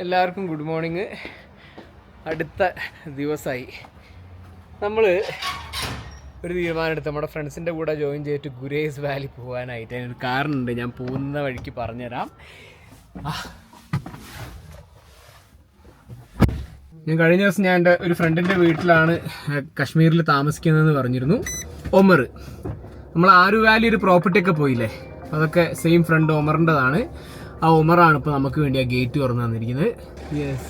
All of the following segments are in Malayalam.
എല്ലാവർക്കും ഗുഡ് മോർണിംഗ്. അടുത്ത ദിവസമായി. നമ്മൾ ഒരു തീരുമാനം എടുത്ത് നമ്മുടെ ഫ്രണ്ട്സിന്റെ കൂടെ ജോയിൻ ചെയ്തിട്ട് ഗുരേസ് വാലി പോകാനായിട്ട് അതിനൊരു കാരണമുണ്ട് ഞാൻ പോകുന്ന വഴിക്ക് പറഞ്ഞുതരാം. ഞാൻ കഴിഞ്ഞ ദിവസം ഞാൻ എന്റെ ഒരു ഫ്രണ്ടിന്റെ വീട്ടിലാണ് കശ്മീരിൽ താമസിക്കുന്നതെന്ന് പറഞ്ഞിരുന്നു. ഒമർ. നമ്മൾ ആരു വാലി ഒരു പ്രോപ്പർട്ടിയൊക്കെ പോയില്ലേ? അതൊക്കെ സെയിം ഫ്രണ്ട് ഒമറിന്റെതാണ്. ആ ഉമറാണ് ഇപ്പോൾ നമുക്ക് വേണ്ടി ആ ഗേറ്റ് തുറന്നു തന്നിരിക്കുന്നത്. Yes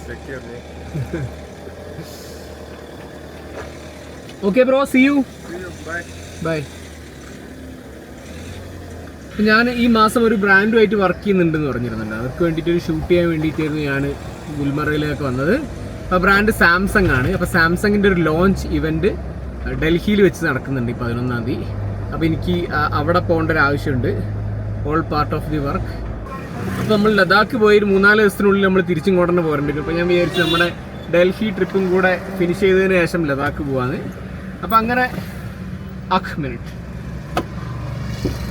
okay bro see you bye ഞാൻ ഈ മാസം ഒരു ബ്രാൻഡുമായിട്ട് വർക്ക് ചെയ്യുന്നുണ്ടെന്ന് പറഞ്ഞിരുന്നുണ്ട്. അവർക്ക് വേണ്ടിയിട്ട് ഒരു ഷൂട്ട് ചെയ്യാൻ വേണ്ടിയിട്ടായിരുന്നു ഞാൻ ഗുൽമറയിലേക്ക് വന്നത്. അപ്പോൾ ബ്രാൻഡ് സാംസങ് ആണ്. അപ്പോൾ സാംസങ്ങിന്റെ ഒരു ലോഞ്ച് ഇവന്റ് ഡൽഹിയിൽ വെച്ച് നടക്കുന്നുണ്ട് ഈ പതിനൊന്നാം തീയതി. അപ്പോൾ എനിക്ക് അവിടെ പോകേണ്ട ഒരു ആവശ്യമുണ്ട്. All part of the work അപ്പോൾ നമ്മൾ ലഡാക്ക് പോയി ഒരു മൂന്നാൽ ദിവസത്തിനുള്ളിൽ നമ്മൾ തിരിച്ചും കൊണ്ടു പോരേണ്ടി അപ്പോൾ ഞാൻ വിചാരിച്ചു നമ്മുടെ ഡൽഹി ട്രിപ്പും കൂടെ ഫിനിഷ് ചെയ്തതിന് ശേഷം ലഡാക്ക് പോവാന്ന്. അപ്പോൾ അങ്ങനെ അഖ് മിനിറ്റ്.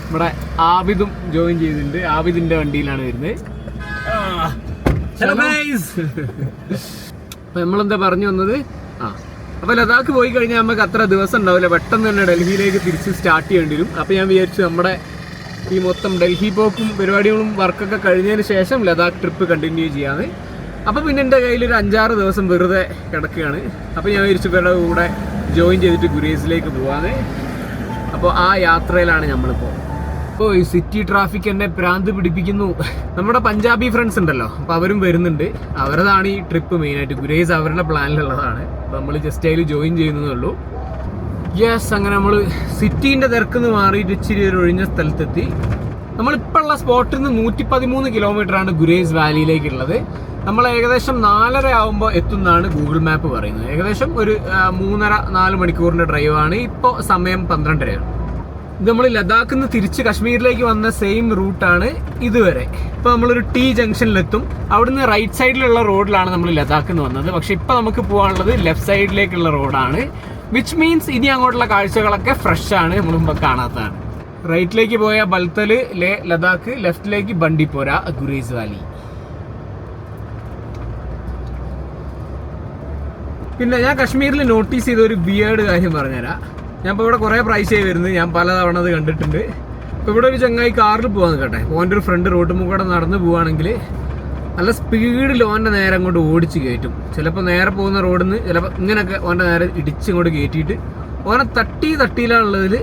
ഇവിടെ ആബിദും ജോയിൻ ചെയ്തിട്ടുണ്ട്. ആബിദിന്റെ വണ്ടിയിലാണ് വരുന്നത്. അപ്പൊ നമ്മളെന്താ പറഞ്ഞു വന്നത്? ആ അപ്പൊ ലഡാക്ക് പോയി കഴിഞ്ഞാൽ നമുക്ക് അത്ര ദിവസം ഉണ്ടാവില്ല. പെട്ടെന്ന് തന്നെ ഡൽഹിയിലേക്ക് തിരിച്ച് സ്റ്റാർട്ട് ചെയ്യേണ്ടി വരും. അപ്പൊ ഞാൻ വിചാരിച്ചു നമ്മുടെ ഈ മൊത്തം ഡൽഹി പോക്കും പരിപാടികളും വർക്കൊക്കെ കഴിഞ്ഞതിന് ശേഷം ലഡാക്ക് ട്രിപ്പ് കണ്ടിന്യൂ ചെയ്യാന്ന് അപ്പോൾ പിന്നെ എന്റെ കയ്യിൽ ഒരു അഞ്ചാറ് ദിവസം വെറുതെ കിടക്കുകയാണ്. അപ്പോൾ ഞാൻ വിചാരിച്ചു പേരുടെ കൂടെ ജോയിൻ ചെയ്തിട്ട് ഗുരേസിലേക്ക് പോവാന്ന്. അപ്പോൾ ആ യാത്രയിലാണ് നമ്മളിപ്പോൾ ഇപ്പോൾ ഈ സിറ്റി ട്രാഫിക് എന്നെ പ്രാന്ത് പിടിപ്പിക്കുന്നു. നമ്മുടെ പഞ്ചാബി ഫ്രണ്ട്സ് ഉണ്ടല്ലോ. അപ്പോൾ അവരും വരുന്നുണ്ട്. അവരതാണ് ഈ ട്രിപ്പ് മെയിനായിട്ട് ഗുരേസ് അവരുടെ പ്ലാനിലുള്ളതാണ് അപ്പോൾ നമ്മൾ ജസ്റ്റ് അതിൽ ജോയിൻ ചെയ്യുന്നതേ ഉള്ളൂ. യെസ് അങ്ങനെ നമ്മൾ സിറ്റീന്റെ തിരക്കുന്ന് മാറിയിട്ട് ഇച്ചിരി ഒരു ഒഴിഞ്ഞ സ്ഥലത്തെത്തി. നമ്മളിപ്പോൾ ഉള്ള സ്പോട്ടിൽ നിന്ന് നൂറ്റി പതിമൂന്ന് കിലോമീറ്റർ ആണ് ഗുരേസ് വാലിയിലേക്കുള്ളത് നമ്മൾ ഏകദേശം നാലര ആകുമ്പോൾ എത്തുന്നതാണ് ഗൂഗിൾ മാപ്പ് പറയുന്നത്. ഏകദേശം ഒരു മൂന്നര നാല് മണിക്കൂറിന്റെ ഡ്രൈവാണ് ഇപ്പോൾ സമയം പന്ത്രണ്ടരയാണ്. ഇത് നമ്മൾ ലഡാക്കിൽ നിന്ന് തിരിച്ച് കാശ്മീരിലേക്ക് വന്ന സെയിം റൂട്ടാണ് ഇതുവരെ. ഇപ്പോൾ നമ്മളൊരു ടി ജംഗ്ഷനിലെത്തും അവിടുന്ന് റൈറ്റ് സൈഡിലുള്ള റോഡിലാണ് നമ്മൾ ലഡാക്കിൽ നിന്ന് വന്നത്. പക്ഷേ ഇപ്പോൾ നമുക്ക് പോകാനുള്ളത് ലെഫ്റ്റ് സൈഡിലേക്കുള്ള റോഡാണ് വിച്ച് മീൻസ് ഇനി അങ്ങോട്ടുള്ള കാഴ്ചകളൊക്കെ ഫ്രഷ് ആണ് നമ്മൾ മുമ്പ് കാണാത്തതാണ്. റൈറ്റിലേക്ക് പോയ ബൽത്തൽ ലേ ലഡാക്ക് ലെഫ്റ്റിലേക്ക് ബണ്ടിപ്പോര ഗുറേസ് വാലി. പിന്നെ ഞാൻ കാശ്മീരിൽ നോട്ടീസ് ചെയ്ത ഒരു ബിയേർഡ് കാര്യം പറഞ്ഞുതരാം. ഞാൻ ഇപ്പോൾ ഇവിടെ കുറേ പ്രാവശ്യമായി വരുന്നത്. ഞാൻ പലതവണ അത് കണ്ടിട്ടുണ്ട്. ഇപ്പോൾ ഇവിടെ ഒരു ചങ്ങായി കാറിൽ പോകാൻ നിൽക്കട്ടെ. ഓന്റെ ഒരു ഫ്രണ്ട് റോഡ് മുഖൂടെ നടന്ന് പോവുകയാണെങ്കിൽ നല്ല സ്പീഡിൽ ഓന്റെ നേരെ അങ്ങോട്ട് ഓടിച്ച് കയറ്റും. ചിലപ്പോൾ നേരെ പോകുന്ന റോഡിൽ നിന്ന് ചിലപ്പോൾ ഇങ്ങനെയൊക്കെ ഓന്റെ നേരെ ഇടിച്ച് ഇങ്ങോട്ട് കയറ്റിയിട്ട് ഓനെ തട്ടി തട്ടിയിലുള്ളതിൽ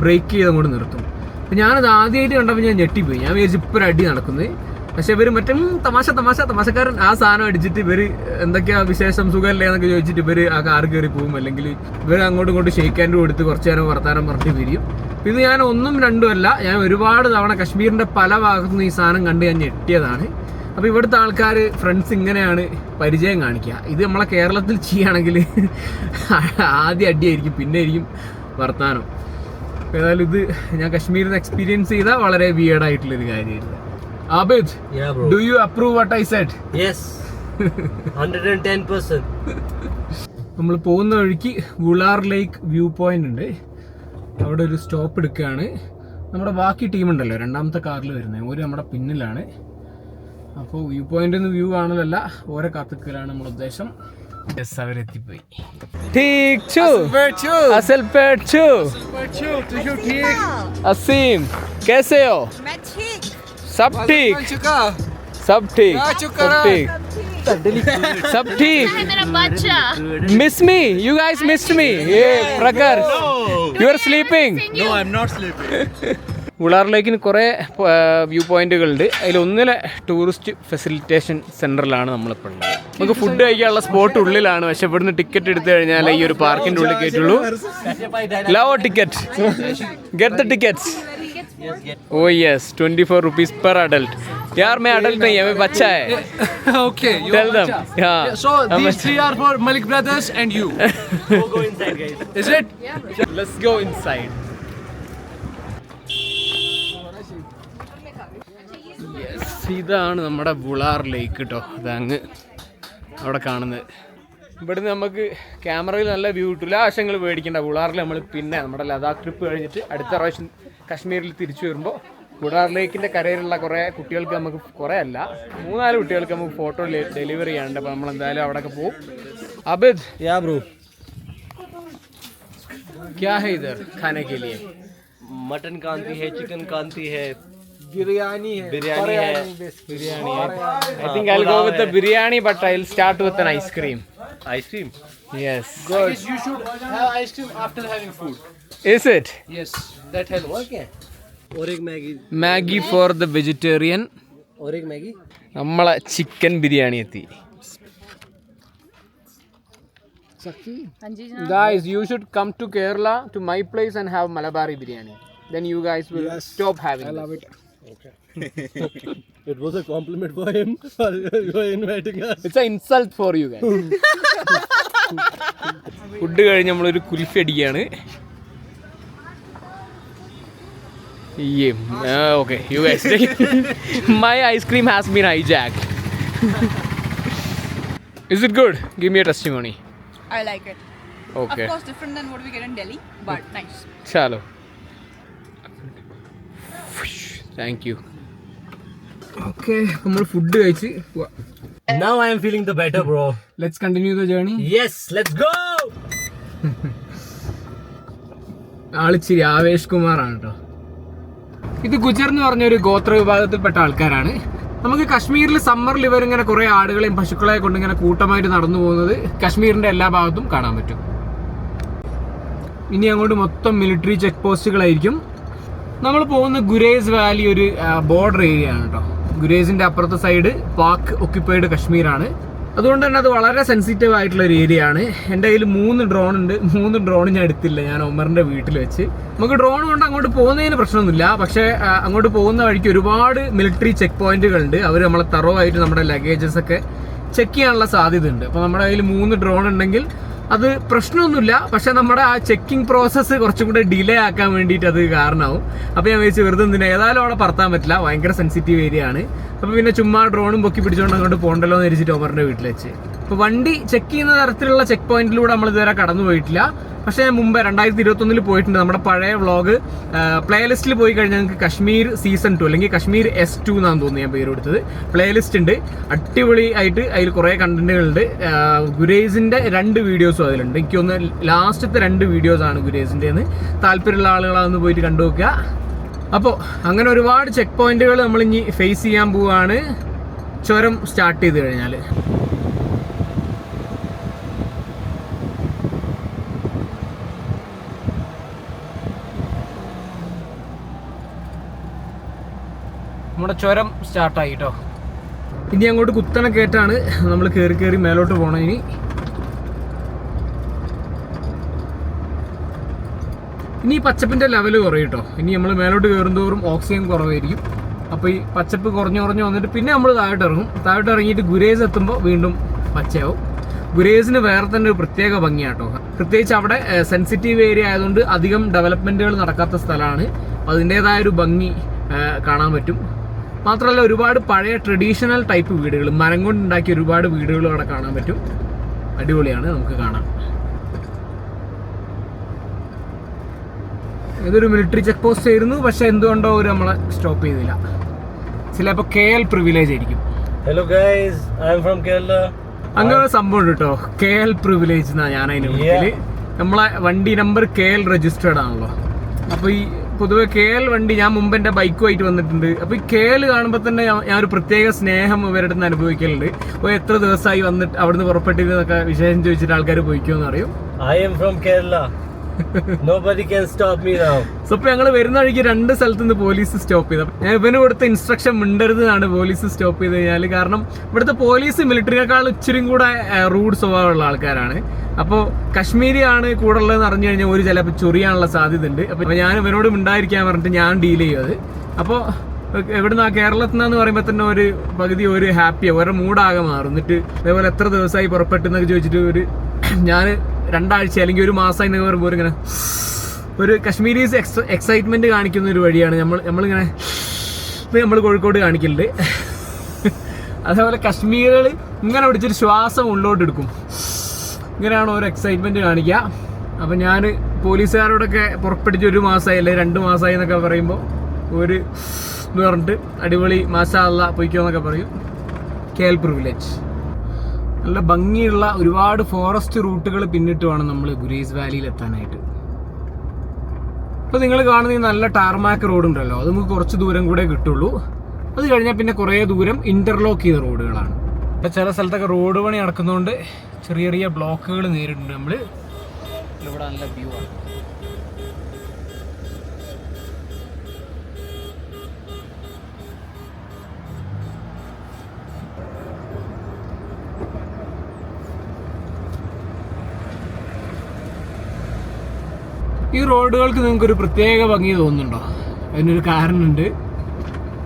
ബ്രേക്ക് ചെയ്ത് അങ്ങോട്ട് നിർത്തും. അപ്പം ഞാനത് ആദ്യമായിട്ട് കണ്ടപ്പോൾ ഞാൻ ഞെട്ടിപ്പോയി. ഞാൻ വിചാരിച്ചു ഇപ്പം അടി നടക്കുന്നത് പക്ഷേ ഇവർ മറ്റും തമാശ തമാശ തമാശക്കാരൻ ആ സാധനം അടിച്ചിട്ട് ഇവർ എന്തൊക്കെയാ വിശേഷം സുഖമല്ലേ എന്നൊക്കെ ചോദിച്ചിട്ട് ഇവർ ആ കാർ കയറി പോകും അല്ലെങ്കിൽ ഇവർ അങ്ങോട്ടും ഇങ്ങോട്ടും ഷെയ്ക്ക് ഹാൻഡ് കൊടുത്ത് കുറച്ച് നേരം വർത്താനം പറഞ്ഞിട്ട് പിരിയും. ഇത് ഞാൻ ഒന്നും രണ്ടുമല്ല ഞാൻ ഒരുപാട് തവണ കശ്മീരിന്റെ പല ഭാഗത്തുനിന്ന് ഈ സാധനം കണ്ട് ഞാൻ ഞെട്ടിയതാണ്. അപ്പൊ ഇവിടുത്തെ ആൾക്കാർ ഫ്രണ്ട്സ് ഇങ്ങനെയാണ് പരിചയം കാണിക്കുക. ഇത് നമ്മളെ കേരളത്തിൽ ചെയ്യുകയാണെങ്കിൽ ആദ്യം അടിയായിരിക്കും പിന്നെ ആയിരിക്കും വർത്താനം ഏതായാലും ഇത് ഞാൻ കശ്മീരിൽ നിന്ന് എക്സ്പീരിയൻസ് ചെയ്ത വളരെ വിയേഡ് ആയിട്ടുള്ള ഒരു കാര്യമായിരുന്നു. Abid. Do you approve what I said yes 110%. നമ്മൾ പോകുന്ന വഴിക്ക് ഗുളാർ ലേക്ക് വ്യൂ പോയിന്റ് ഉണ്ട്. അവിടെ ഒരു സ്റ്റോപ്പ് എടുക്കുകയാണ്. നമ്മുടെ ബാക്കി ടീം ഉണ്ടല്ലോ രണ്ടാമത്തെ കാറിൽ വരുന്നത്. ഒരു നമ്മുടെ പിന്നിലാണ്. അപ്പോൾ വ്യൂ പോയിന്റ് നിന്ന് വ്യൂ കാണലല്ല ഓരോ കാത്തുക്കലാണ് നമ്മുടെ ഉദ്ദേശം യെസ് അവരെത്തിപ്പോയി അസൽ അസീം कैसे हो मैं ठीक सब ठीक सब ठीक सब ठीक सब ठीक है मेरा बच्चा miss me you guys missed me ये प्रकर you are sleeping No, I'm not sleeping. ഉളാർ ലേക്കിന് കുറേ വ്യൂ പോയിന്റുകളുണ്ട് അതിലൊന്നിലെ ടൂറിസ്റ്റ് ഫെസിലിറ്റേഷൻ സെന്ററിലാണ് നമ്മളിപ്പോൾ ഉള്ളത് നമുക്ക് ഫുഡ് കഴിക്കാനുള്ള സ്പോട്ട് ഉള്ളിലാണ് പക്ഷെ ഇവിടുന്ന് ടിക്കറ്റ് എടുത്തു കഴിഞ്ഞാൽ ഈ ഒരു പാർക്കിന്റെ ഉള്ളിൽ കയറ്റുള്ളൂ love ticket get the tickets oh yes 24 rupees per adult यार मैं अडल्ट नहीं है मैं बच्चा है okay, you टेल देम हाँ So I'm these three are for Malik brothers and you. Go inside, guys. Is it? Let's go ഇതാണ് നമ്മുടെ ബുളാർ ലേക്ക് കേട്ടോ അതങ്ങ് അവിടെ കാണുന്നത്. ഇവിടുന്ന് നമുക്ക് ക്യാമറയിൽ നല്ല വ്യൂ കിട്ടില്ല ആശങ്ങൾ മേടിക്കേണ്ട. ബുളാറിൽ നമ്മൾ പിന്നെ നമ്മുടെ ലഡാക്ക് ട്രിപ്പ് കഴിഞ്ഞിട്ട് അടുത്ത പ്രാവശ്യം കാശ്മീരിൽ തിരിച്ചു വരുമ്പോൾ ബുളാർ ലേക്കിന്റെ കരയിലുള്ള കുറേ കുട്ടികൾക്ക് നമുക്ക് കുറേ അല്ല മൂന്നാൽ കുട്ടികൾക്ക് നമുക്ക് ഫോട്ടോ ഡെലിവറി ചെയ്യാനുണ്ട്. അപ്പോൾ നമ്മൾ എന്തായാലും അവിടെയൊക്കെ പോകും അബിദ്. യാ ബ്രോ ക്യാ ഹൈ ഇതർ? ഖാനെ മട്ടൻ കാന്തി ഹെ ചിക്കൻ കാന്തി ഹെ है बिरयानी है बिरयानी है बिरयानी है I think I'll go with the biryani but I'll start with an ice cream ice cream yes Guys, you should have ice cream after having food. is it Yes, that helps. और एक Maggi Maggi for the vegetarian और एक मैगी നമ്മളെ ചിക്കൻ ബിരിയാണി എത്തി Guys, you should come to Kerala to my place and have Malabari biryani. Then you guys will stop having. I love it. It was a compliment for him. you are inviting us. It's an insult for you guys. Food കഴിഞ്ഞ് നമ്മളൊരു കുൽഫി അടിക്കുകയാണ് okay you guys my ice cream has been hijack is it good give me a test money I like it. Okay Of course, different than what we get in Delhi, but nice. ചാലോ Thank you okay നമ്മൾ ഫുഡ് കഴിച്ച് Now I am feeling the better, bro. Let's continue the journey. Yes, let's go. ആളിച്ചിരി Avesh കുമാറാണ് കേട്ടോ ഇത് ഗുജർ എന്ന് പറഞ്ഞ ഒരു ഗോത്ര വിഭാഗത്തിൽപ്പെട്ട ആൾക്കാരാണ് നമുക്ക് കശ്മീരിൽ സമ്മറിൽ ഇവരിങ്ങനെ കുറെ ആടുകളെയും പശുക്കളെ കൊണ്ട് ഇങ്ങനെ കൂട്ടമായിട്ട് നടന്നു പോകുന്നത് കശ്മീരിന്റെ എല്ലാ ഭാഗത്തും കാണാൻ പറ്റും ഇനി അങ്ങോട്ട് മൊത്തം മിലിറ്ററി ചെക്ക് പോസ്റ്റുകളായിരിക്കും നമ്മൾ പോകുന്ന ഗുരേസ് വാലി ഒരു ബോർഡർ ഏരിയ ആണ് കേട്ടോ ഗുരേസിന്റെ അപ്പുറത്തെ സൈഡ് പാക് ഒക്യുപ്പൈഡ് കശ്മീരാണ്. അതുകൊണ്ട് തന്നെ അത് വളരെ സെൻസിറ്റീവ് ആയിട്ടുള്ള ഒരു ഏരിയ ആണ്. എന്റെ കയ്യിൽ മൂന്ന് ഡ്രോൺ ഉണ്ട്. മൂന്ന് ഡ്രോൺ ഞാൻ എടുത്തില്ല. ഞാൻ ഒമറിന്റെ വീട്ടിൽ വെച്ച്. നമുക്ക് ഡ്രോൺ കൊണ്ട് അങ്ങോട്ട് പോകുന്നതിന് പ്രശ്നമൊന്നുമില്ല. പക്ഷേ അങ്ങോട്ട് പോകുന്ന വഴിക്ക് ഒരുപാട് മിലിറ്ററി ചെക്ക് പോയിന്റുകൾ ഉണ്ട് അവർ നമ്മളെ തറവായിട്ട് നമ്മുടെ ലഗേജസ് ഒക്കെ ചെക്ക് ചെയ്യാനുള്ള സാധ്യത ഉണ്ട് അപ്പോൾ നമ്മുടെ കയ്യിൽ മൂന്ന് ഡ്രോൺ ഉണ്ടെങ്കിൽ അത് പ്രശ്നമൊന്നുമില്ല. പക്ഷെ നമ്മുടെ ആ ചെക്കിംഗ് പ്രോസസ്സ് കുറച്ചും കൂടെ ഡിലേ ആക്കാൻ വേണ്ടിയിട്ട് അത് കാരണമാവും. അപ്പോൾ ഞാൻ വിചാരിച്ചു വെറുതെ എന്തിനാ? ഏതായാലും അവിടെ പറത്താൻ പറ്റില്ല. ഭയങ്കര സെൻസിറ്റീവ് ഏരിയ ആണ്. അപ്പോൾ പിന്നെ ചുമ്മാ ഡ്രോണും പൊക്കി പിടിച്ചുകൊണ്ട് അങ്ങോട്ട് പോകണ്ടല്ലോ എന്ന് വിചാരിച്ചിട്ട് ഓമറിന്റെ വീട്ടിൽ വെച്ച്. അപ്പോൾ വണ്ടി ചെക്ക് ചെയ്യുന്ന തരത്തിലുള്ള ചെക്ക് പോയിന്റിലൂടെ നമ്മൾ ഇതുവരെ കടന്നു പോയിട്ടില്ല. പക്ഷേ മുമ്പ് രണ്ടായിരത്തി ഇരുപത്തൊന്നിൽ പോയിട്ടുണ്ട്. നമ്മുടെ പഴയ വ്ളോഗ് പ്ലേലിസ്റ്റിൽ പോയി കഴിഞ്ഞാൽ നിങ്ങൾക്ക് കശ്മീർ സീസൺ ടു അല്ലെങ്കിൽ കശ്മീർ എസ് ടു എന്നാണ് തോന്നുന്നു ഞാൻ പേര് കൊടുത്തത്. പ്ലേലിസ്റ്റ് ഉണ്ട്. അടിപൊളി ആയിട്ട് അതിൽ കുറേ കണ്ടന്റുകളുണ്ട് ഗുരേസിന്റെ രണ്ട് വീഡിയോസും അതിലുണ്ട്. എനിക്ക് ഒന്ന് ലാസ്റ്റത്തെ രണ്ട് വീഡിയോസ് ആണ് എന്ന്. താല്പര്യമുള്ള ആളുകളാന്ന് പോയിട്ട് കണ്ടു നോക്കുക. അപ്പോൾ അങ്ങനെ ഒരുപാട് ചെക്ക് പോയിന്റുകൾ നമ്മൾ ഇനി ഫേസ് ചെയ്യാൻ പോവുകയാണ് ചുരം സ്റ്റാർട്ട് ചെയ്ത് കഴിഞ്ഞാൽ നമ്മുടെ ചുരം സ്റ്റാർട്ടായി കേട്ടോ ഇനി അങ്ങോട്ട് കുത്തണ കയറ്റാണ് നമ്മൾ കയറി കയറി മേലോട്ട് പോകണം ഇനി. ഇനി പച്ചപ്പിന്റെ ലെവൽ കുറയും കേട്ടോ ഇനി നമ്മൾ മേലോട്ട് കയറുന്തോറും ഓക്സിജൻ കുറവായിരിക്കും. അപ്പോൾ ഈ പച്ചപ്പ് കുറഞ്ഞു കുറഞ്ഞു വന്നിട്ട് പിന്നെ നമ്മൾ താഴോട്ട് ഇറങ്ങും താഴോട്ട് ഇറങ്ങിയിട്ട് ഗുരേസ് എത്തുമ്പോൾ വീണ്ടും പച്ചയാവും. ഗുരേസിന് വേറെ തന്നെ ഒരു പ്രത്യേക ഭംഗിയാട്ടോ. പ്രത്യേകിച്ച് അവിടെ സെൻസിറ്റീവ് ഏരിയ ആയതുകൊണ്ട് അധികം ഡെവലപ്മെന്റുകൾ നടക്കാത്ത സ്ഥലമാണ്. അതിന്റെതായ ഒരു ഭംഗി കാണാൻ പറ്റും. മാത്രമല്ല ഒരുപാട് പഴയ ട്രഡീഷണൽ ടൈപ്പ് വീടുകൾ. മരം കൊണ്ടുണ്ടാക്കിയ ഒരുപാട് വീടുകളും അവിടെ കാണാൻ പറ്റും. അടിപൊളിയാണ് നമുക്ക് കാണാം. ഇതൊരു മിലിറ്ററി ചെക്ക് പോസ്റ്റ് ആയിരുന്നു. പക്ഷെ എന്തുകൊണ്ടോ ഒരു നമ്മളെ സ്റ്റോപ്പ് ചെയ്തില്ല. ചിലപ്പോ കെ എൽ പ്രിവിലേജ് ആയിരിക്കും. Hello guys I am from Kerala അങ്ങനെ സംഭവം ഉണ്ട് കേട്ടോ കെ എൽ പ്രിവിലേജ് എന്നാ ഞാൻ അതിന് നമ്മളെ വണ്ടി നമ്പർ കെ എൽ രജിസ്റ്റേർഡ് ആണല്ലോ. അപ്പൊ ഈ പൊതുവെ കെ എൽ വണ്ടി ഞാൻ മുമ്പ് എന്റെ ബൈക്കുമായിട്ട് വന്നിട്ടുണ്ട്. അപ്പൊ ഈ കെ എൽ കാണുമ്പോൾ തന്നെ ഞാൻ ഒരു പ്രത്യേക സ്നേഹം ഇവരുടെ നിന്ന് അനുഭവിക്കലുണ്ട്. അപ്പൊ എത്ര ദിവസമായി വന്നിട്ട് അവിടുന്ന് പുറപ്പെട്ടിരുന്നൊക്കെ വിശേഷം ചോദിച്ചിട്ട് ആൾക്കാർ പോയിക്കോന്ന് അറിയും? I am from Kerala. ഇപ്പൊ ഞങ്ങൾ വരുന്ന വഴിക്ക് രണ്ട് സ്ഥലത്ത് നിന്ന് പോലീസ് സ്റ്റോപ്പ് ചെയ്ത. ഇവന് കൊടുത്ത ഇൻസ്ട്രക്ഷൻ മിണ്ടരുത് എന്നാണ് പോലീസ് സ്റ്റോപ്പ് ചെയ്ത് കഴിഞ്ഞാൽ കാരണം ഇവിടുത്തെ പോലീസ് മിലിറ്ററിനേക്കാൾ ഇച്ചിരി കൂടെ റൂഡ് സ്വഭാവമുള്ള ആൾക്കാരാണ്. അപ്പോൾ കശ്മീരിയാണ് കൂടെ ഉള്ളതെന്ന് അറിഞ്ഞു കഴിഞ്ഞാൽ ഒരു ചിലപ്പോൾ ചൊറിയാനുള്ള സാധ്യത ഉണ്ട് അപ്പോൾ ഞാൻ ഇവനോട് മിണ്ടായിരിക്കാൻ പറഞ്ഞിട്ട് ഞാൻ ഡീൽ ചെയ്യും അപ്പോൾ എവിടുന്ന് ആ കേരളത്തിൽ നിന്നെന്ന് പറയുമ്പോൾ തന്നെ ഒരു പകുതി ഒരു ഹാപ്പിയാണ് ഒരു മൂഡാകെ മാറും. എന്നിട്ട് അതേപോലെ എത്ര ദിവസമായി പുറപ്പെട്ടെന്നൊക്കെ ചോദിച്ചിട്ട് ഒരു ഞാൻ രണ്ടാഴ്ച അല്ലെങ്കിൽ ഒരു മാസമായി എന്നൊക്കെ പറയുമ്പോൾ ഇങ്ങനെ ഒരു കശ്മീരീസ് എക്സ് എക്സൈറ്റ്മെന്റ് കാണിക്കുന്ന ഒരു വഴിയാണ് നമ്മൾ നമ്മളിങ്ങനെ നമ്മൾ കോഴിക്കോട് കാണിക്കലുണ്ട്. അതേപോലെ കശ്മീരുകൾ ഇങ്ങനെ പിടിച്ചൊരു ശ്വാസം ഉള്ളോട്ട് എടുക്കും. ഇങ്ങനെയാണ് ഒരു എക്സൈറ്റ്മെന്റ് കാണിക്കുക. അപ്പം ഞാൻ പോലീസുകാരോടൊക്കെ പുറപ്പെടുത്തി ഒരു മാസമായി അല്ലെങ്കിൽ രണ്ട് മാസമായി എന്നൊക്കെ പറയുമ്പോൾ ഒരു എന്ന് പറഞ്ഞിട്ട് അടിപൊളി അള്ളാ പോയിക്കോന്നൊക്കെ പറയും. കേൽപൂർ വില്ലേജ് നല്ല ഭംഗിയുള്ള ഒരുപാട് ഫോറസ്റ്റ് റൂട്ടുകൾ പിന്നിട്ട് വേണം നമ്മൾ ഗുരേസ് വാലിയിൽ എത്താനായിട്ട്. ഇപ്പോൾ നിങ്ങൾ കാണുന്ന ഈ നല്ല ടാർമാക്ക് റോഡ് ഉണ്ടല്ലോ അത് നമുക്ക് കുറച്ച് ദൂരം കൂടെ കിട്ടുള്ളൂ. അത് കഴിഞ്ഞാൽ പിന്നെ കുറേ ദൂരം ഇന്റർലോക്ക് ചെയ്ത റോഡുകളാണ്. ഇപ്പം ചില സ്ഥലത്തൊക്കെ റോഡ് പണി നടക്കുന്നതുകൊണ്ട് ചെറിയ ചെറിയ ബ്ലോക്കുകൾ നേരിടുന്നുണ്ട് നമ്മൾ ഇവിടെ നല്ല വ്യൂ ആണ്. ഈ റോഡുകൾക്ക് നിങ്ങൾക്ക് ഒരു പ്രത്യേക ഭംഗി തോന്നുന്നുണ്ടോ? അതിനൊരു കാരണമുണ്ട്.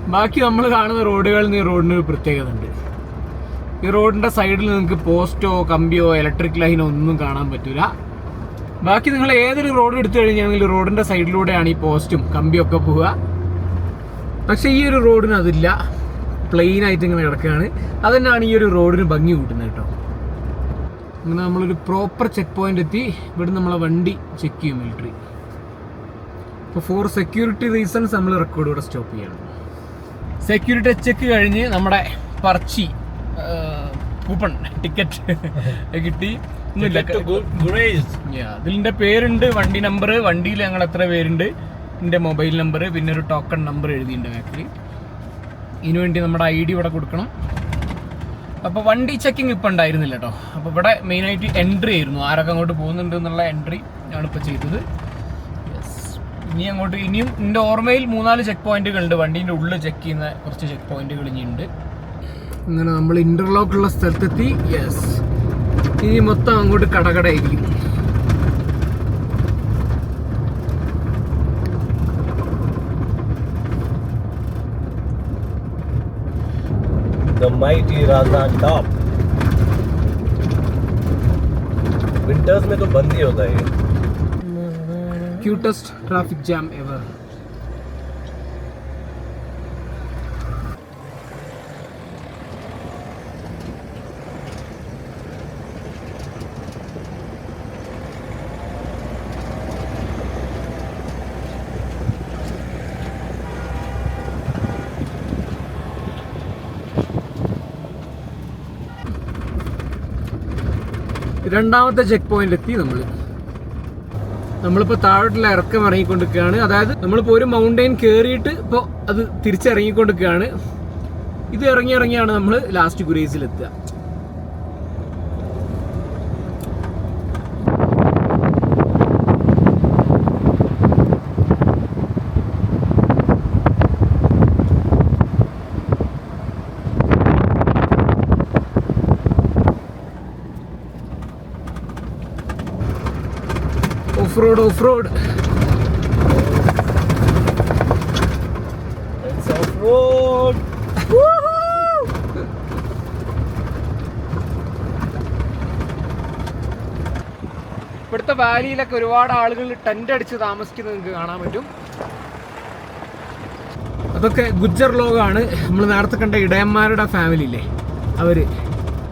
ബാക്കി നമ്മൾ കാണുന്ന റോഡുകളിൽ നിന്ന് ഈ റോഡിന് ഒരു പ്രത്യേകത ഉണ്ട് ഈ റോഡിന്റെ സൈഡിൽ നിങ്ങൾക്ക് പോസ്റ്റോ കമ്പിയോ ഇലക്ട്രിക് ലൈനോ ഒന്നും കാണാൻ പറ്റില്ല ബാക്കി നിങ്ങൾ ഏതൊരു റോഡ് എടുത്തു കഴിഞ്ഞാൽ റോഡിന്റെ സൈഡിലൂടെയാണ് ഈ പോസ്റ്റും കമ്പിയൊക്കെ പോവുക. പക്ഷേ ഈ ഒരു റോഡിന് അതില്ല. പ്ലെയിൻ ആയിട്ട് ഇങ്ങനെ കിടക്കുകയാണ്. അതുതന്നെയാണ് ഈ ഒരു റോഡിന് ഭംഗി കൂട്ടുന്നത് കേട്ടോ. അങ്ങനെ നമ്മളൊരു പ്രോപ്പർ ചെക്ക് പോയിന്റ് എത്തി. ഇവിടെ നമ്മളെ വണ്ടി ചെക്ക് ചെയ്യും മിലിറ്ററി അപ്പോൾ ഫോർ സെക്യൂരിറ്റി റീസൺസ് നമ്മൾ റെക്കോർഡ് ഇവിടെ സ്റ്റോപ്പ് ചെയ്യണം. സെക്യൂരിറ്റി ചെക്ക് കഴിഞ്ഞ് നമ്മുടെ പർച്ചി കൂപ്പൺ ടിക്കറ്റ് കിട്ടി. അതിലിന്റെ പേരുണ്ട് വണ്ടി നമ്പർ വണ്ടിയിൽ ഞങ്ങൾ എത്ര പേരുണ്ട് എന്റെ മൊബൈൽ നമ്പർ പിന്നെ ഒരു ടോക്കൺ നമ്പർ എഴുതിയിട്ടുണ്ട് ബാക്കിൽ ഇതിനുവേണ്ടി നമ്മുടെ ഐ ഡി ഇവിടെ കൊടുക്കണം. അപ്പോൾ വണ്ടി ചെക്കിംഗ് ഇപ്പം ഉണ്ടായിരുന്നില്ല കേട്ടോ അപ്പോൾ ഇവിടെ മെയിനായിട്ട് എൻട്രി ആയിരുന്നു. ആരൊക്കെ അങ്ങോട്ട് പോകുന്നുണ്ട് എന്നുള്ള എൻട്രി ഞാനിപ്പോൾ ചെയ്തത്. ഇനി അങ്ങോട്ട് ഇനിയും എന്റെ ഓർമ്മയിൽ മൂന്നാൽ ചെക്ക് പോയിന്റുകൾ ഉണ്ട്. വണ്ടീന്റെ ഉള്ളിൽ ചെക്ക് ചെയ്യുന്ന കുറച്ച് ചെക്ക് പോയിന്റുകൾ ഇനിയുണ്ട് അങ്ങനെ നമ്മൾ ഇന്റർലോക്ക് ഉള്ള സ്ഥലത്തെത്തി. യെസ് ഇനി മൊത്തം അങ്ങോട്ട് കടകടയായിരിക്കും. the mighty Razan top. Winters में तो बंद ही होता है ये. Cutest traffic jam ever. രണ്ടാമത്തെ ചെക്ക് പോയിന്റ് എത്തി നമ്മൾ നമ്മളിപ്പോൾ താഴോട്ടുള്ള ഇറക്കം ഇറങ്ങിക്കൊണ്ടിരിക്കുകയാണ്. അതായത് നമ്മളിപ്പോൾ ഒരു മൗണ്ടെയിൻ കയറിയിട്ട് ഇപ്പോൾ അത് തിരിച്ചിറങ്ങിക്കൊണ്ടിരിക്കുകയാണ്. ഇത് ഇറങ്ങി ഇറങ്ങിയാണ് നമ്മൾ last ഗുരേസിലെത്തുക off road off road. Road. ഇവിടുത്തെ വാലിയിലൊക്കെ ഒരുപാട് ആളുകൾ ടെന്റ് അടിച്ച് താമസിക്കുന്നത് നിങ്ങൾക്ക് കാണാൻ പറ്റും. അതൊക്കെ ഗുജ്ജർ ലോകമാണ് നമ്മൾ നേരത്തെ കണ്ട ഇടയന്മാരുടെ ഫാമിലി ഇല്ലേ അവർ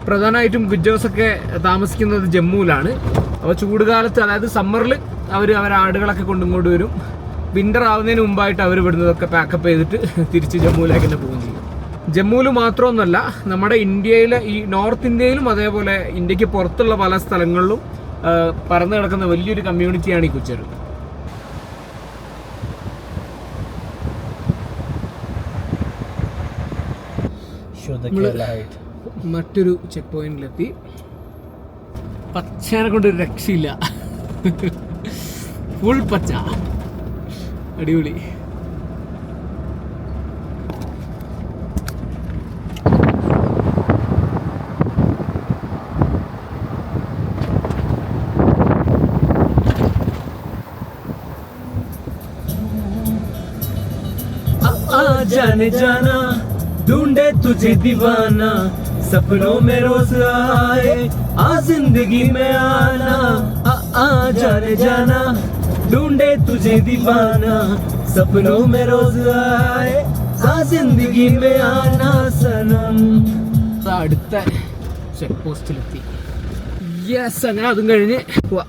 പ്രധാനമായിട്ടും ഗുജ്ജേഴ്സൊക്കെ താമസിക്കുന്നത് ജമ്മുവിലാണ്. അപ്പോൾ ചൂടുകാലത്ത് അതായത് സമ്മറിൽ അവർ അവരെ ആടുകളൊക്കെ കൊണ്ടിങ്ങോട്ട് വരും. വിന്റർ ആവുന്നതിന് മുമ്പായിട്ട് അവർ ഇവിടുന്നതൊക്കെ പാക്കപ്പ് ചെയ്തിട്ട് തിരിച്ച് ജമ്മുവിലേക്ക് തന്നെ പോവുകയും ചെയ്യും. ജമ്മുവിൽ മാത്രമൊന്നുമല്ല നമ്മുടെ ഇന്ത്യയിലെ ഈ നോർത്ത് ഇന്ത്യയിലും അതേപോലെ ഇന്ത്യയ്ക്ക് പുറത്തുള്ള പല സ്ഥലങ്ങളിലും പരന്നു കിടക്കുന്ന വലിയൊരു കമ്മ്യൂണിറ്റിയാണ് ഈ കുച്ചർ മറ്റൊരു ചെക്ക് പോയിന്റിലെത്തി പച്ചേനെ കൊണ്ട് രക്ഷയില്ല. ഫുൾ പച്ച അടിപൊളി आ जाने जाना ढूंढे तुझे दीवाना सपनों में रोज आए आ जिंदगी में आना आ, आ जाने जाना ढूंढे तुझे दीवाना सपनों में रोज आए आ जिंदगी में आना सनम ദാ അടുത്ത ചെക്ക് പോസ്റ്റിലെത്തി യെസ് അങ്ങനെ അതും കഴിഞ്ഞ് പോവാ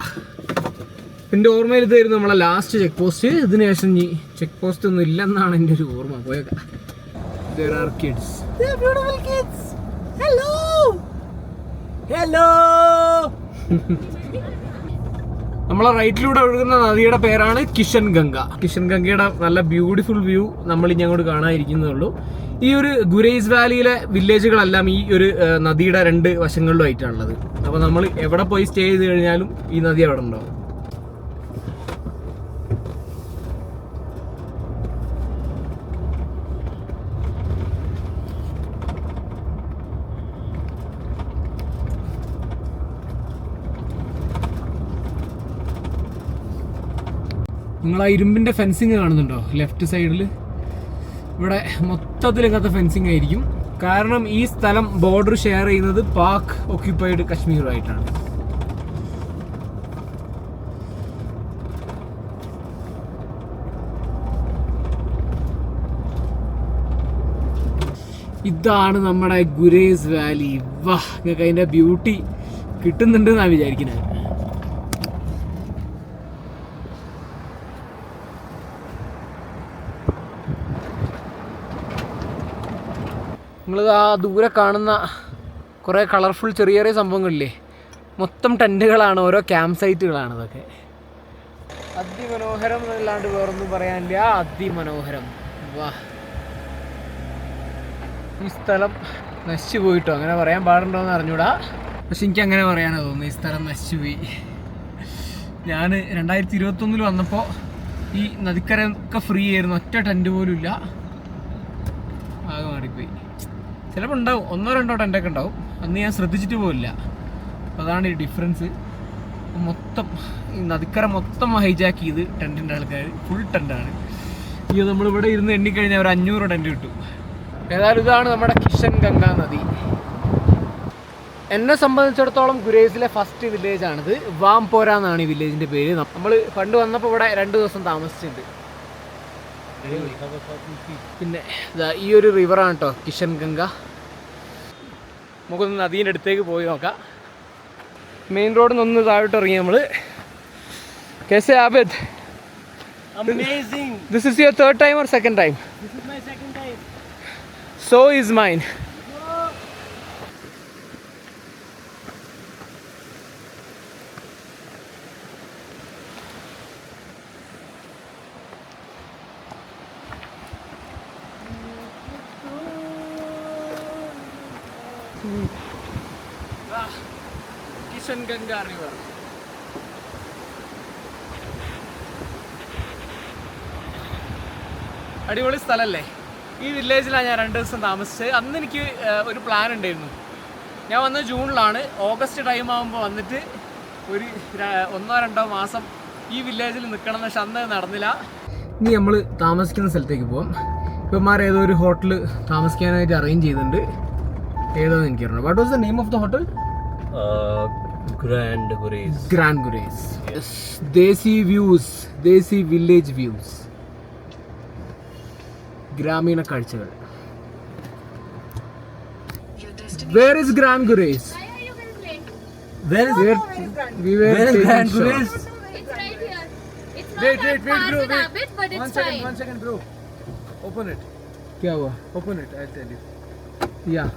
എൻ്റെ ഓർമ്മയിൽ ഇതായിരുന്നു നമ്മളെ ലാസ്റ്റ് ചെക്ക് പോസ്റ്റ് ഇതിന് ശേഷം ഇനി ചെക്ക് പോസ്റ്റ് ഒന്നും ഇല്ലെന്നാണ് എൻ്റെ ഒരു ഓർമ്മ പോയേക്കാം There are kids. ഹലോ നമ്മളെ റൈറ്റിലൂടെ ഒഴുകുന്ന നദിയുടെ പേരാണ് കിഷൻ ഗംഗ കിഷൻ ഗംഗയുടെ നല്ല ബ്യൂട്ടിഫുൾ വ്യൂ നമ്മൾ ഇനി അങ്ങോട്ട് കാണാതിരിക്കുന്നേ ഉള്ളൂ ഈ ഒരു ഗുരൈസ് വാലിയിലെ വില്ലേജുകളെല്ലാം ഈ ഒരു നദിയുടെ രണ്ട് വശങ്ങളിലുമായിട്ടാണുള്ളത്. അപ്പോൾ നമ്മൾ എവിടെ പോയി സ്റ്റേ ചെയ്ത് കഴിഞ്ഞാലും ഈ നദി അവിടെ ഉണ്ടാവും. നിങ്ങൾ ആ ഇരുമ്പിന്റെ ഫെൻസിങ് കാണുന്നുണ്ടോ ലെഫ്റ്റ് സൈഡിൽ ഇവിടെ മൊത്തത്തിൽ ഇങ്ങനത്തെ ഫെൻസിങ് ആയിരിക്കും. കാരണം ഈ സ്ഥലം ബോർഡർ ഷെയർ ചെയ്യുന്നത് പാക് ഒക്യുപ്പൈഡ് കശ്മീറുമായിട്ടാണ് ഇതാണ് നമ്മുടെ ഗുരേസ് വാലി. വാ നിങ്ങൾക്ക് അതിന്റെ ബ്യൂട്ടി കിട്ടുന്നുണ്ട് എന്നാണ് വിചാരിക്കുന്നത് നിങ്ങൾ ആ ദൂരെ കാണുന്ന കുറേ കളർഫുൾ ചെറിയ ചെറിയ സംഭവങ്ങളില്ലേ? മൊത്തം ടെന്റുകളാണ് ഓരോ ക്യാമ്പ് സൈറ്റുകളാണ് ഇതൊക്കെ. അതിമനോഹരം എന്നല്ലാണ്ട് വേറൊന്നും പറയാനില്ല. അതിമനോഹരം. വാ. ഈ സ്ഥലം നശിച്ചു പോയിട്ടോ? അങ്ങനെ പറയാൻ പാടുണ്ടോ എന്ന് അറിഞ്ഞൂടാ. പക്ഷെ എനിക്ക് അങ്ങനെ പറയാനാ തോന്നുന്നു ഈ സ്ഥലം നശിച്ചു പോയി. ഞാൻ രണ്ടായിരത്തി ഇരുപത്തൊന്നിൽ വന്നപ്പോൾ ഈ നദിക്കരയൊക്കെ ഫ്രീ ആയിരുന്നു. ഒറ്റ ടെന്റ് പോലും ഇല്ല ചിലപ്പോൾ ഉണ്ടാവും. ഒന്നോ രണ്ടോ ടെന്റൊക്കെ ഉണ്ടാവും. അന്ന് ഞാൻ ശ്രദ്ധിച്ചിട്ട് പോലില്ല അപ്പോൾ അതാണ് ഈ ഡിഫറൻസ് മൊത്തം ഈ നദിക്കര മൊത്തം ഹൈജാക്ക് ചെയ്ത് ടെന്റിന്റെ ആൾക്കാർ ഫുൾ ടെന്റാണ് ഈ നമ്മളിവിടെ ഇരുന്ന് എണ്ണിക്കഴിഞ്ഞാൽ ഒരു അഞ്ഞൂറ് ടെന്റ് കിട്ടും. ഏതായാലും ഇതാണ് നമ്മുടെ കിഷൻ ഗംഗ നദി. എന്നെ സംബന്ധിച്ചിടത്തോളം ഗുരേസിലെ ഫസ്റ്റ് വില്ലേജാണിത് വാംപോര എന്നാണ് ഈ വില്ലേജിന്റെ പേര്. നമ്മൾ പണ്ട് വന്നപ്പോൾ ഇവിടെ രണ്ട് ദിവസം താമസിച്ചിട്ടുണ്ട്. പിന്നെ ഈ ഒരു റിവറാണ് കേട്ടോ കിഷൻ ഗംഗ. നമുക്കൊന്ന് നദീന്റെ അടുത്തേക്ക് പോയി നോക്കാം. മെയിൻ റോഡിൽ നിന്ന് താഴോട്ട് ഇറങ്ങി നമ്മൾ കേസെ Abid. This is your third time or second time. So is mine Kishan Ganga river അടിപൊളി സ്ഥലമല്ലേ ഈ വില്ലേജിലാണ് ഞാൻ രണ്ട് ദിവസം താമസിച്ചത്. അന്ന് എനിക്ക് ഒരു പ്ലാൻ ഉണ്ടായിരുന്നു. ഞാൻ വന്ന ജൂണിലാണ്. ഓഗസ്റ്റ് ടൈം ആകുമ്പോൾ വന്നിട്ട് ഒരു ഒന്നോ രണ്ടോ മാസം ഈ വില്ലേജിൽ നിൽക്കണം പക്ഷെ അന്ന് നടന്നില്ല. ഇനി നമ്മൾ താമസിക്കുന്ന സ്ഥലത്തേക്ക് പോകാം ഇപ്പന്മാർ ഏതോ ഒരു ഹോട്ടൽ താമസിക്കാനായിട്ട് അറേഞ്ച് ചെയ്തിട്ടുണ്ട്. ഏതാന്ന് എനിക്കറിയണം what was the name of the hotel grand Gurez grand Gurez desi views desi village views ഗ്രാമീണ കാഴ്ചകൾ where is grand Gurez Where is Where we were Where is taking Grand shot. Grace? It's right here. It's not Wait, that wait, wait, far bro, with wait. Abid, but it's One second, fine. one second, bro. Open it. क्या हुआ? Open it. I'll tell you. Yeah.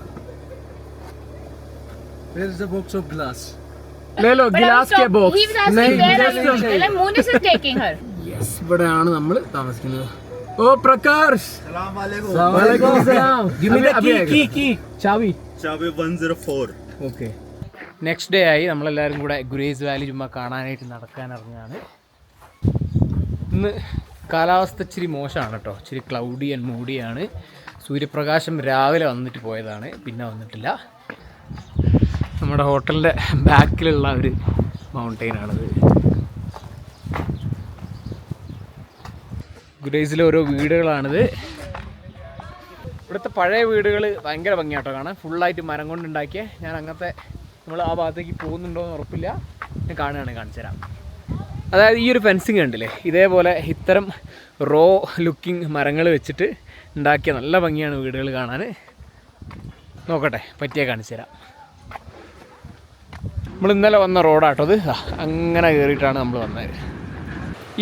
Where is the box of glass? ले लो But I गिलास was के talk- box He was asking where are you? Well, like, Munis is taking her. Yes ഇവിടെയാണ് നമ്മൾ താമസിക്കുന്നത് ഓ പ്രകാശ് വലൈക്കും സലാം Give me the key, key, key. Chavi. Chavi 104. Okay. Next day ആയി നമ്മളെല്ലാവരും കൂടെ ഗുരേസ് വാലി ചുമ്മാ കാണാനായിട്ട് നടക്കാൻ ഇറങ്ങാണ് ഇന്ന് കാലാവസ്ഥ ഇച്ചിരി മോശമാണ് കേട്ടോ. ഇച്ചിരി ക്ലൗഡി ആൻഡ് മൂഡിയാണ് സൂര്യപ്രകാശം രാവിലെ വന്നിട്ട് പോയതാണ്. പിന്നെ വന്നിട്ടില്ല. നമ്മുടെ ഹോട്ടലിന്റെ ബാക്കിലുള്ള ഒരു മൗണ്ടെയിനാണിത് ഗുരേസിലെ ഓരോ വീടുകളാണിത്. ഇവിടുത്തെ പഴയ വീടുകൾ ഭയങ്കര ഭംഗിയാട്ടോ കാണാൻ. ഫുള്ളായിട്ട് മരം കൊണ്ടുണ്ടാക്കിയ. ഞാൻ അങ്ങനത്തെ നമ്മൾ ആ ഭാഗത്തേക്ക് പോകുന്നുണ്ടോ എന്ന് ഉറപ്പില്ല. ഞാൻ കാണുകയാണ് കാണിച്ചു തരാം. അതായത് ഈ ഒരു ഫെൻസിങ് കണ്ടില്ലേ? ഇതേപോലെ ഇത്തരം റോ ലുക്കിംഗ് മരങ്ങൾ വെച്ചിട്ട് ഉണ്ടാക്കിയ നല്ല ഭംഗിയാണ് വീടുകൾ കാണാൻ നോക്കട്ടെ പറ്റിയാൽ കാണിച്ചു തരാം. നമ്മൾ ഇന്നലെ വന്ന റോഡാട്ടോ അത്. അങ്ങനെ കയറിയിട്ടാണ് നമ്മൾ വന്നത്.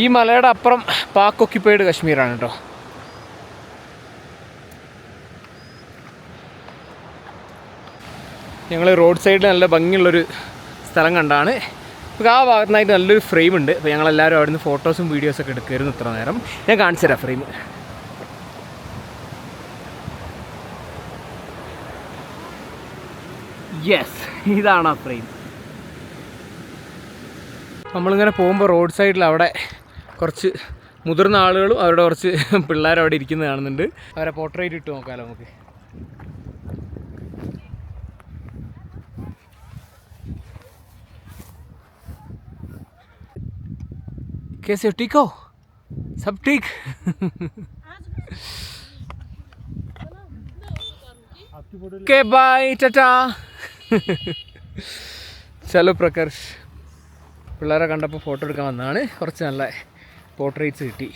ഈ മലയുടെ അപ്പുറം പാക്ക് ഒക്യുപ്പൈഡ് കശ്മീരാണ് കേട്ടോ. ഞങ്ങൾ റോഡ് സൈഡിൽ നല്ല ഭംഗിയുള്ളൊരു സ്ഥലം കണ്ടാണ്. നമുക്ക് ആ ഭാഗത്തുനിന്നായിട്ട് നല്ലൊരു ഫ്രെയിം ഉണ്ട്. അപ്പോൾ ഞങ്ങളെല്ലാവരും അവിടെ നിന്ന് ഫോട്ടോസും വീഡിയോസൊക്കെ എടുക്കുമായിരുന്നു ഇത്ര നേരം. ഞാൻ കാണിച്ചു തരാം ഫ്രെയിം യെസ് ഇതാണ് ആ ഫ്രെയിം നമ്മളിങ്ങനെ പോകുമ്പോൾ റോഡ് സൈഡിൽ അവിടെ കുറച്ച് മുതിർന്ന ആളുകളും അവരുടെ കുറച്ച് പിള്ളേരും അവിടെ ഇരിക്കുന്നത് കാണുന്നുണ്ട് അവരെ പോർട്രേറ്റ് ഇട്ട് നോക്കാമല്ലോ നമുക്ക് कैसे हो ठीक हो सब ठीक के बाय टाटा ചലോ പ്രകർഷ് പിള്ളേരെ കണ്ടപ്പോൾ ഫോട്ടോ എടുക്കാൻ വന്നതാണ് കുറച്ച് നല്ല പോർട്രേറ്റ്സ് കിട്ടി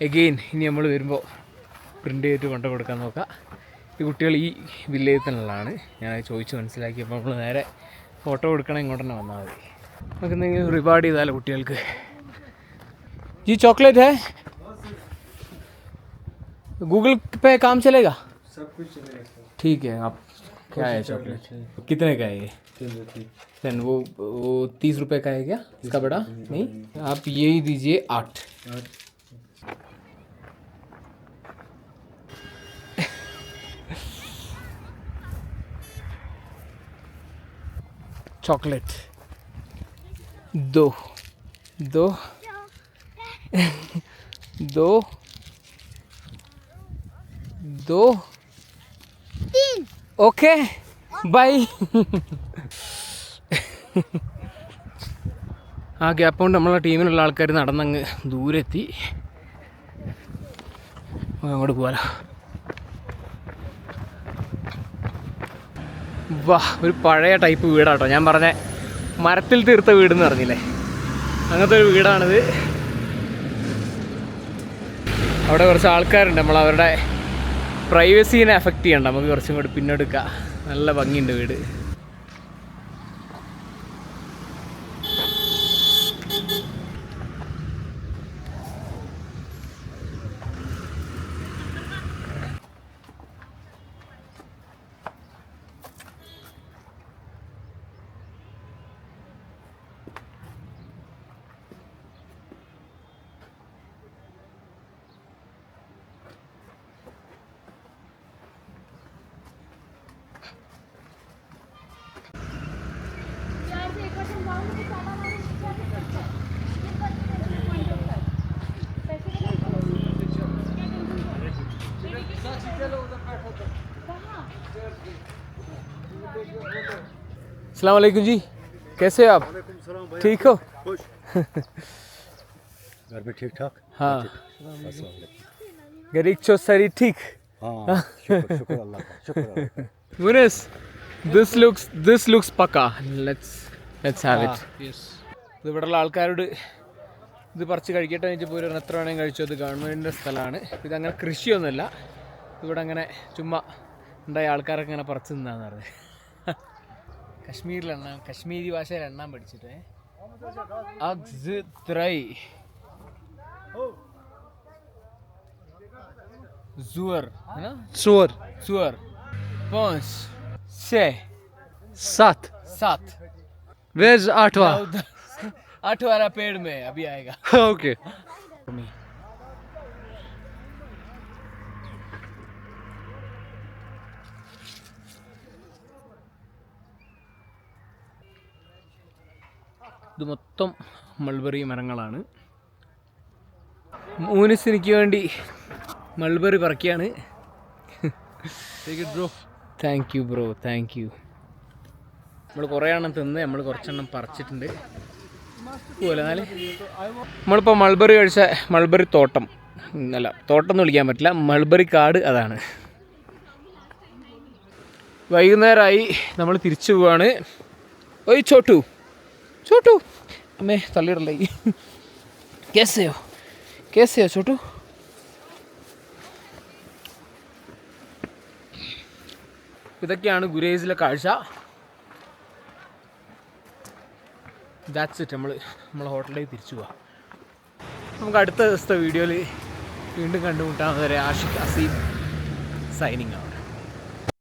എഗെയിൻ ഇനി നമ്മൾ വരുമ്പോൾ പ്രിൻ്റ് ചെയ്തിട്ട് കൊണ്ടു കൊടുക്കാൻ നോക്കാം ഈ കുട്ടികൾ ഈ വില്ലേജിൽ തന്നെയുള്ളതാണ് ഞാൻ അത് ചോദിച്ച് മനസ്സിലാക്കിയപ്പോൾ നമ്മൾ നേരെ ഫോട്ടോ കൊടുക്കണം ഇങ്ങോട്ട് തന്നെ വന്നാൽ മതി നമുക്ക് എന്തെങ്കിലും റിവാർഡ് ചെയ്താലോ കുട്ടികൾക്ക് जी चॉकलेट है गूगल पे काम चलेगा सब कुछ चलेगा ठीक है आप क्या है चॉकलेट? कितने का है ये? देन वो वो तीस रुपये का है क्या? इसका बड़ा? नहीं? आप ये ही दीजिए आठ। चॉकलेट। दो। दो। दो। दो। ഓക്കെ. ബൈ. ആ ഗ്യാപ്പ് കൊണ്ട് നമ്മളെ ടീമിലുള്ള ആൾക്കാർ നടന്നങ്ങ് ദൂരെത്തി. അങ്ങോട്ട് പോകാലോ വാ ഒരു പഴയ ടൈപ്പ് വീടാട്ടോ. ഞാൻ പറഞ്ഞ മരത്തിൽ തീർത്ത വീടെന്ന് പറഞ്ഞില്ലേ? അങ്ങനത്തെ ഒരു വീടാണിത്. അവിടെ കുറച്ച് ആൾക്കാരുണ്ട്. നമ്മൾ അവരുടെ പ്രൈവസീനെ എഫക്റ്റ് ചെയ്യണ്ട. നമുക്ക് കുറച്ചും കൂടി പിന്നെടുക്കാം. നല്ല ഭംഗിയുണ്ട് വീട്. अस्सलाम वालेकुम जी कैसे हो आप ठीक हो घर पे ठीक ठाक हाँ गरीब चौसरी ठीक हाँ शुक्र शुक्र अल्लाह का शुक्र अल्लाह का Munis, this looks this looks paka. Let's let's have it. ഇത് ഇവിടെയുള്ള ആൾക്കാരോട് ഇത് പറിച്ച് കഴിക്കട്ടെ എന്ന് വെച്ചപ്പോൾ ഒരു എത്ര വേണമെങ്കിൽ കഴിച്ചു അത് ഗവൺമെൻറ്റിൻ്റെ സ്ഥലമാണ് ഇതങ്ങനെ കൃഷിയൊന്നുമല്ല ഇവിടെ അങ്ങനെ ചുമ്മാ ഉണ്ടായ ആൾക്കാരൊക്കെ ഇങ്ങനെ പറിച്ച് തിന്നാന്ന് പറഞ്ഞത് കശ്മീരിൽ എണ്ണാൻ കശ്മീരി ഭാഷയിൽ എണ്ണാൻ പഠിച്ചിട്ടേ അഗ്സ് ത്രൈ സുവർ सुअर सुअर पाँच छः सात सात वेज आठवा उधर आठ वाला पेड़ में अभी आएगा ओके ഇത് മൊത്തം മൾബറി മരങ്ങളാണ്. മൂനിസ് എനിക്ക് വേണ്ടി mulberry പറക്കിയാണ് bro thank you bro thank you നമ്മൾ കുറേ എണ്ണം തിന്ന് നമ്മൾ കുറച്ചെണ്ണം പറിച്ചിട്ടുണ്ട്. പോലെ എന്നാൽ നമ്മളിപ്പോൾ മൾബറി കഴിച്ച മൾബറി തോട്ടം. അല്ല തോട്ടം എന്ന് വിളിക്കാൻ പറ്റില്ല. മൾബറി കാട് അതാണ്. വൈകുന്നേരമായി നമ്മൾ തിരിച്ചു പോവാണ്. ഒയ് ചോട്ടു. ചോട്ടു. അമ്മേ തള്ളിയിടല്ലേ? കേസയോ? കേസയോ ചോട്ടു? ഇതൊക്കെയാണ് ഗുരേസിലെ കാഴ്ച. ദാറ്റ്സ് ഇറ്റ് നമ്മൾ നമ്മളെ ഹോട്ടലിലേക്ക് തിരിച്ചു പോവാം. നമുക്ക് അടുത്ത ദിവസത്തെ വീഡിയോയിൽ വീണ്ടും കണ്ടുമുട്ടാം വരെ ആഷിഖ് അസീം സൈനിങ് ആണ്